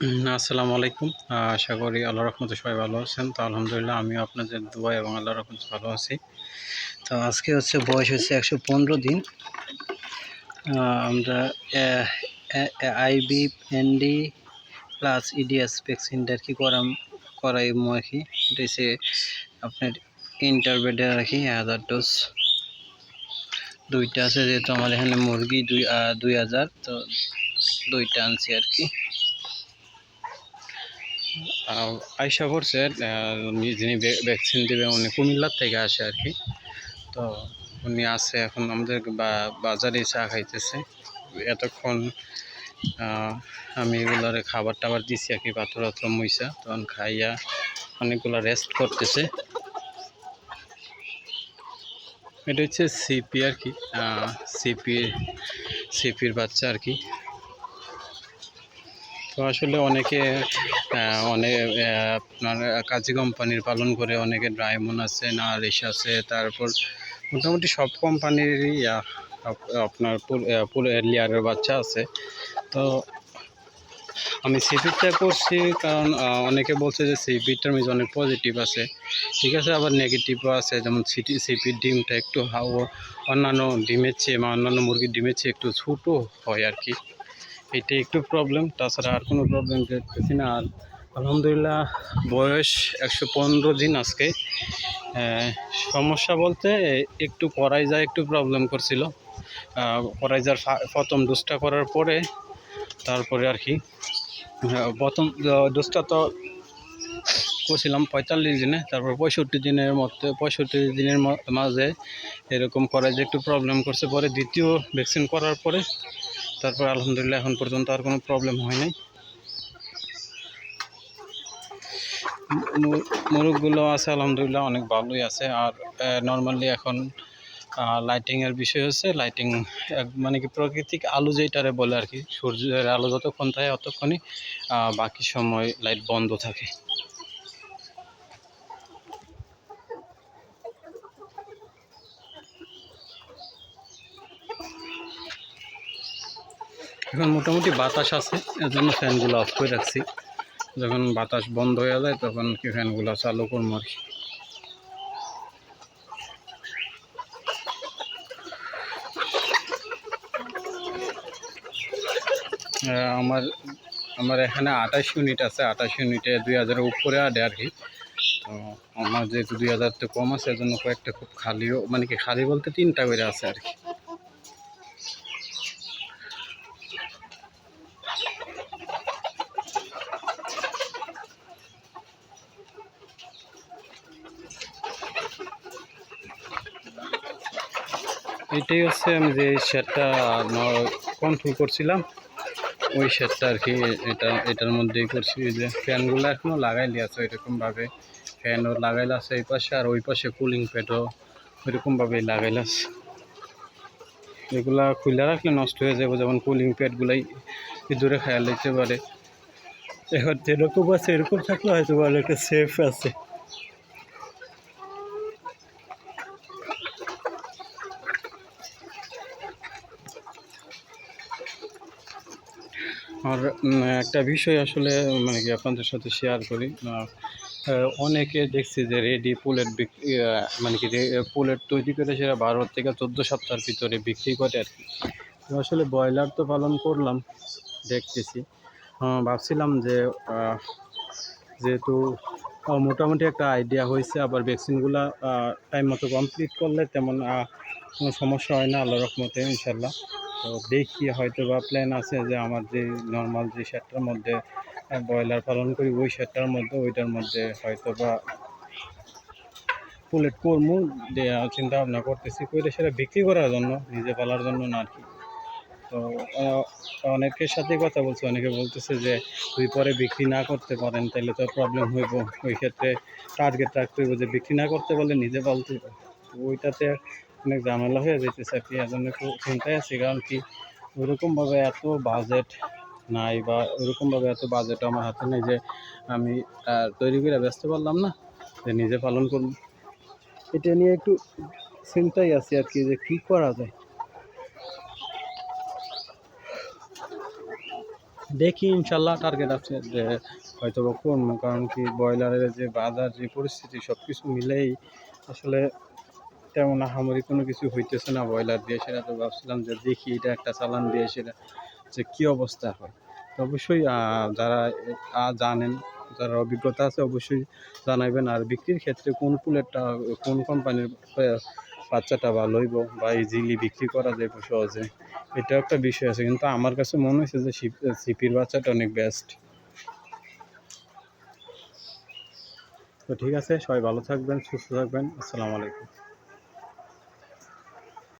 আসসালামু আলাইকুম। আশা করি আল্লাহ রহমতে সবাই ভালো আছেন। তো আলহামদুলিল্লাহ আমিও আপনাদের দুবাই এবং আল্লাহ রহমতে ভালো আছি। তো আজকে হচ্ছে বয়স হচ্ছে একশো পনেরো দিন। আমরা আইবি, এনডি প্লাস ইডিএস ভ্যাকসিনটা আর কি করাম, করাইমু আর কি। আপনার ইন্টারবেডে আর কি, হাজার ডোজ। দুইটা আছে যেহেতু আমার এখানে মুরগি দুই দুই হাজার, তো দুইটা আনছি আর কি। আয়সা করছে যিনি ভ্যা- ভ্যাকসিন দেবে, উনি কুমিল্লার থেকে আসে আর কি। তো উনি আছে এখন আমাদের বাজারে চা খাইতেছে। এতক্ষণ আমি এগুলারে খাবার টাবার দিছি আর কি পাথর পাথর মুইসা তখন খাইয়া অনেকগুলো রেস্ট করতেছে। এটা হচ্ছে সিপি আর কি সিপি সিপির বাচ্চা আর কি। তো আসলে অনেকে অনেক আপনার কাজী কোম্পানির পালন করে অনেকে ড্রাইমন আছে নারিশ আছে, তারপর মোটামুটি সব কোম্পানিরই আপনার পুল লেয়ারের বাচ্চা আছে। তো আমি সিপিটা করছি কারণ অনেকে বলছে যে সিপিটার মিজ অনেক পজিটিভ আছে। ঠিক আছে, আবার নেগেটিভও আছে, যেমন সিটি সিপির ডিমটা একটু হাও, অন্যান্য ডিমের চেয়ে, বা অন্যান্য মুরগির ডিমের চেয়ে একটু ছোটো হয় আর কি। এটা একটু প্রবলেম তাছাড়া আর কোনো প্রবলেম দেখতেছি না। আর আলহামদুলিল্লাহ, বয়স একশো পনেরো দিন আজকে। সমস্যা বলতে একটু করাই যায় একটু প্রবলেম করছিল। করাই যার প্রথম ডোজটা করার পরে তারপরে আর কি। প্রথম ডোজটা তো করছিলাম পঁয়তাল্লিশ দিনে, তারপর পঁয়ষট্টি দিনের মধ্যে, পঁয়ষট্টি দিনের মাঝে এরকম করাই যে একটু প্রবলেম করছে। পরে দ্বিতীয় ভ্যাকসিন করার পরে তারপর আলহামদুলিল্লাহ এখন পর্যন্ত আর কোনো প্রবলেম হয় নাই। মুরগগুলো আছে আলহামদুলিল্লাহ অনেক ভালোই আছে। আর নর্মালি এখন লাইটিংয়ের বিষয় হচ্ছে লাইটিং মানে কি প্রাকৃতিক আলো যেটারে বলে আর কি সূর্যের আলো যতক্ষণ থাকে ততক্ষণই আহ, বাকি সময় লাইট বন্ধ থাকে। এখন মোটামুটি বাতাস আছে এর জন্য ফ্যানগুলো অফ করে রাখছি। যখন বাতাস বন্ধ হয়ে যায়, তখন কি ফ্যানগুলো চালু করব আর কি। আমার আমার এখানে আঠাশ ইউনিট আছে, আঠাশ ইউনিটে দুই হাজারের উপরে আডে আর কি। তো আমার যেহেতু দুই হাজার তো কম আছে, এজন্য কয়েকটা খুব খালিও মানে কি খালি বলতে তিনটা করে আছে আর কি। এটাই হচ্ছে আমি যে শেডটা কন্ট্রোল করছিলাম, ওই শেডটা আর কি এটা, এটার মধ্যেই করছি। যে ফ্যানগুলো এখনও লাগাইলি আছে ওইরকমভাবে। ফ্যানও লাগাইলে আছে এই পাশে, আর ওই পাশে কুলিং প্যাডও ওইরকমভাবেই লাগাইলে আছে। এগুলা খুলে রাখলে নষ্ট হয়ে যাবে যেমন কুলিং প্যাডগুলাই দূরে খেয়াল দিতে পারে। এখন যেরকম আছে এরকম থাকলে হয়তো ভালো একটা সেফ আছে। আর একটা বিষয় আসলে মানে কি আপনাদের সাথে শেয়ার করি। অনেকে দেখছি যে রেডি পুলেট বিক্রি মানে কি পুলেট তৈরি করে সেটা বারো থেকে চোদ্দ সপ্তাহের ভিতরে বিক্রি করে আর কি। আসলে ব্রয়লার তো পালন করলাম, দেখতেছি। ভাবছিলাম যে যেহেতু মোটামুটি একটা আইডিয়া হয়েছে, আবার ভ্যাকসিনগুলো টাইম মতো কমপ্লিট করলে তেমন কোনো সমস্যা হয় না আল্লাহ রহমতে ইনশাল্লাহ তো দেখি হয়তো বা প্ল্যান আছে যে আমার যে নর্মাল যে শেডটার মধ্যে ব্রয়লার পালন করি, ওই শেডটার মধ্যে, ওইটার মধ্যে হয়তো বা পুলেট করব চিন্তা ভাবনা করতেছি করে সেটা বিক্রি করার জন্য, নিজে পালার জন্য না আর কি। তো অনেকের সাথে কথা বলছে, অনেকে বলতেছে যে তুই পরে বিক্রি না করতে পারেন তাহলে তো প্রবলেম হইব। ওই ক্ষেত্রে টার্গেট রাখতে হইব যে বিক্রি না করতে পারলে নিজে পালতে ওইটাতে অনেক ঝামেলা হয়ে যেতেছে আর কি এই জন্য একটু চিন্তায় আছি। কারণ কি ওইরকমভাবে এত বাজেট নাই বা ওইরকমভাবে এত বাজেট আমার হাতে নেই যে আমি তৈরি করে ব্যস্ত পারলাম না, যে নিজে পালন করব। এটা নিয়ে একটু চিন্তায় আছি আর কি, যে কী করা যায়? দেখি ইনশাল্লাহ টার্গেট আছে যে হয়তো বা কারণ কি, ব্রয়লারের যে বাজার, যে পরিস্থিতি সব কিছু মিলেই আসলে তেমন আহামরি কোনো কিছু হইতেছে না, ব্রয়লার দিয়ে সেটা তো ভাবছিলাম যে দেখি এটা একটা চালান দিয়ে সেটা যে কী অবস্থা হয়। তো অবশ্যই যারা জানেন, যারা অভিজ্ঞতা আছে অবশ্যই জানাবেন আর বিক্রির ক্ষেত্রে কোন পুলেরটা, কোন কোম্পানির বাচ্চাটা ভালো হইব বা ইজিলি বিক্রি করা যাইব সহজে এটা একটা বিষয় আছে। কিন্তু আমার কাছে মনে হয়েছে যে সিপ- সিপির বাচ্চাটা অনেক বেস্ট তো ঠিক আছে, সবাই ভালো থাকবেন, সুস্থ থাকবেন। আসসালামু আলাইকুম।